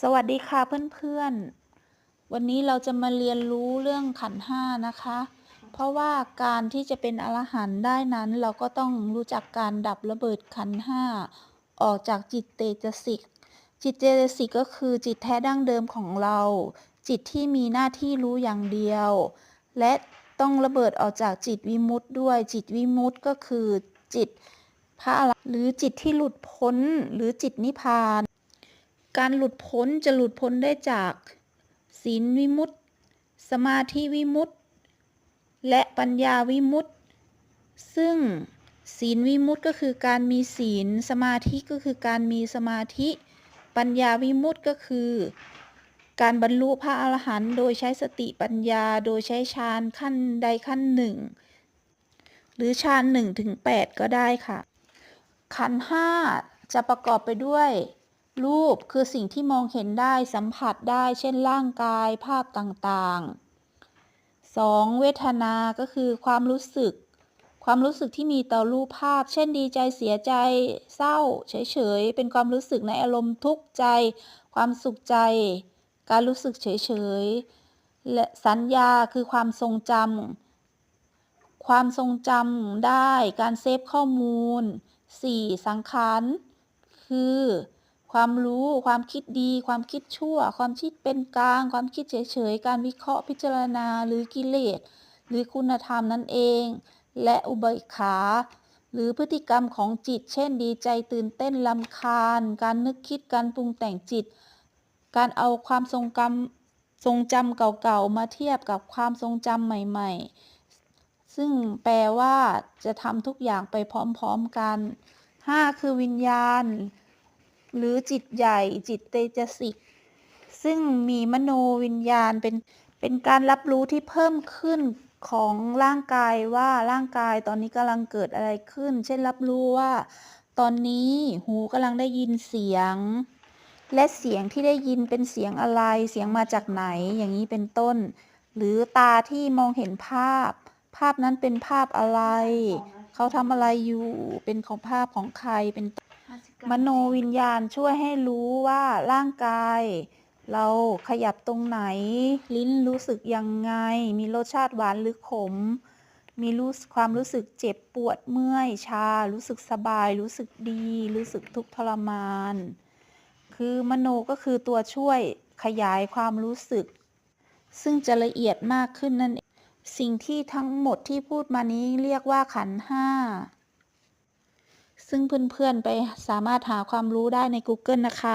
สวัสดีค่ะเพื่อนๆ วันนี้เราจะมาเรียนรู้เรื่องขันห้านะคะ เพราะว่าการที่จะเป็นอรหันต์ได้นั้น เราก็ต้องรู้จักการดับระเบิดขันห้าออกจากจิตเตจสิก จิตเตจสิกก็คือจิตแท้ดั้งเดิมของเรา จิตที่มีหน้าที่รู้อย่างเดียว และต้องระเบิดออกจากจิตวิมุตต์ด้วย จิตวิมุตต์ก็คือจิตพระอรหันต์หรือจิตที่หลุดพ้นหรือจิตนิพพาน การหลุดพ้นจะหลุดพ้นได้จากศีลวิมุตติ สมาธิวิมุตติ และปัญญาวิมุตติ ซึ่งศีลวิมุตติก็คือการมีศีล สมาธิก็คือการมีสมาธิ ปัญญาวิมุตติก็คือ การบรรลุพระอรหันต์โดยใช้สติปัญญาโดยใช้ฌานขั้นใดขั้นหนึ่ง หรือฌานหนึ่งถึงแปดก็ได้ค่ะ ขันห้าจะประกอบไปด้วย รูปคือสิ่งที่มองเห็นได้สัมผัสได้ เช่นร่างกายภาพต่างๆ 2. เวทนาก็คือความรู้สึก ความรู้สึกที่มีต่อรูปภาพ เช่นดีใจเสียใจเศร้า เฉยๆ เป็นความรู้สึกในอารมณ์ทุกข์ใจ ความสุขใจ การรู้สึกเฉยๆ และสัญญาคือความทรงจำความทรงจำได้ การเซฟข้อมูล 4. สังขารคือ ความรู้ ความคิดดี ความคิดชั่ว ความคิดเป็นกลาง ความคิดเฉยๆ การวิเคราะห์พิจารณาหรือกิเลส หรือคุณธรรมนั่นเอง และอุเบกขา หรือพฤติกรรมของจิต เช่นดีใจตื่นเต้นลำคาญ การนึกคิดการปรุงแต่งจิต การเอาความทรงจำทรงจำเก่าๆ มาเทียบกับความทรงจำใหม่ ๆ ซึ่งแปลว่าจะทำทุกอย่างไปพร้อมๆกัน 5. คือวิญญาณ หรือจิตใหญ่ จิตเตจสิก ซึ่งมีมโนวิญญาณเป็นเป็นการรับรู้ที่เพิ่มขึ้นของร่างกายว่าร่างกายตอนนี้กำลังเกิดอะไรขึ้น เช่นรับรู้ว่า ตอนนี้หูกำลังได้ยินเสียง และเสียงที่ได้ยินเป็นเสียงอะไร เสียงมาจากไหน อย่างนี้เป็นต้น หรือตาที่มองเห็นภาพ ภาพนั้นเป็นภาพอะไร เขาทำอะไรอยู่ เป็นของภาพของใครเป็นต้น มโนวิญญาณช่วยให้รู้ว่าร่างกาย เราขยับตรงไหน ลิ้นรู้สึกยังไง มีรสชาติหวานหรือขม มีรู้ความรู้สึกเจ็บปวดเมื่อยชา รู้สึกสบาย รู้สึกดี รู้สึกทุกข์ทรมาน คือมโนก็คือตัวช่วยขยายความรู้สึก ซึ่งจะละเอียดมากขึ้นนั่นเองสิ่งที่ทั้งหมดที่พูดมานี้เรียกว่าขันห้า ซึ่งเพื่อนๆไปสามารถหาความรู้ได้ใน Google นะคะ